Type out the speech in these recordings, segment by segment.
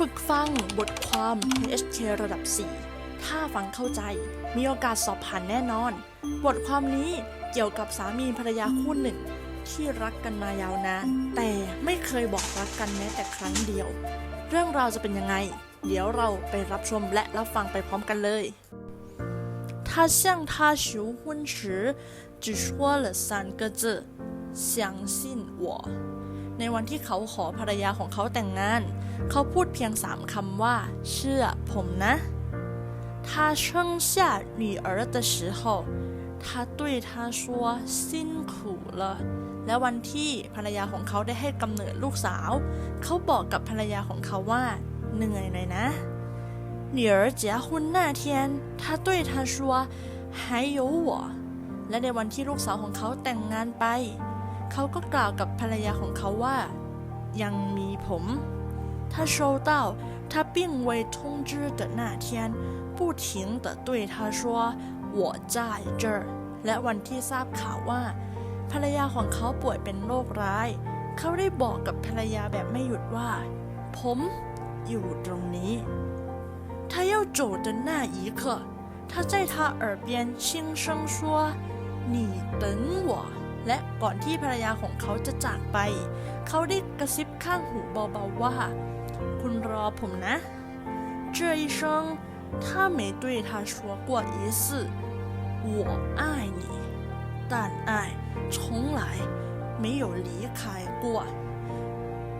ฝึกฟังบทความ HK ระดับ 4 ถ้าฟังเข้าใจ มีโอกาสสอบผ่านแน่นอน บทความนี้เกี่ยวกับสามีภรรยาคู่หนึ่ง ที่รักกันมายาวนาน แต่ไม่เคยบอกรักกันแม้แต่ครั้งเดียว เรื่องราวจะเป็นยังไง เดี๋ยวเราไปรับชมและรับฟังไปพร้อมกันเลย他向他求婚时只说了三个字相信我 ในวันที่เขาขอภรรยาของเขาแต่งงาน เขาพูดเพียงสามคำว่า เชื่อผมนะ他生下女儿的时候他对她说辛苦了และวันที่ภรรยาของเขาได้ให้กำเนิดลูกสาว เขาบอกกับภรรยาของเขาว่า เหนื่อยหน่อยนะ女儿结婚那天他对她说还有我และในวันที่ลูกสาวของเขาแต่งงานไป เขาก็กล่าวกับภรรยาของเขาว่า ยังมีผม他收到他病危通知的那天不停地对他说我在这儿และวันที่ทราบข่าวว่า ภรรยาของเขาป่วยเป็นโรคร้าย เขาได้บอกกับภรรยาแบบไม่หยุดว่า ผมอยู่ตรงนี้他要走的那一刻他在他耳边轻声说你等我 และก่อนที่ภรรยาของเขาจะจากไป เขาได้กระซิบข้างหูเบาๆว่า คุณรอผมนะ这一生他没对他说过一次我爱你但爱从来没有离开过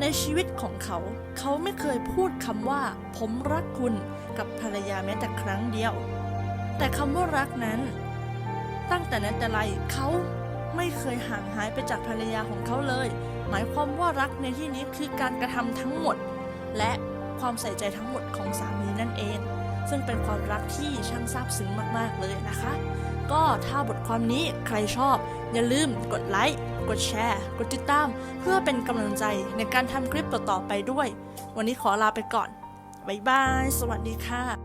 ในชีวิตของเขา เขาไม่เคยพูดคำว่า ผมรักคุณกับภรรยาแม้แต่ครั้งเดียว แต่คำว่ารักนั้น ตั้งแต่นั้นแต่ไรเขา ไม่เคยห่างหายไปจากภรรยาของเขาเลย หมายความว่ารักในที่นี้คือการกระทำทั้งหมด และความใส่ใจทั้งหมดของสามีนั่นเอง ซึ่งเป็นความรักที่ช่างซาบซึ้งมาก ๆ เลยนะคะ ก็ถ้าบทความนี้ใครชอบ อย่าลืมกดไลค์กดแชร์ กดติดตาม เพื่อเป็นกำลังใจในการทำคลิปต่อ ๆ ไปด้วย วันนี้ขอลาไปก่อนบ๊ายบาย สวัสดีค่ะ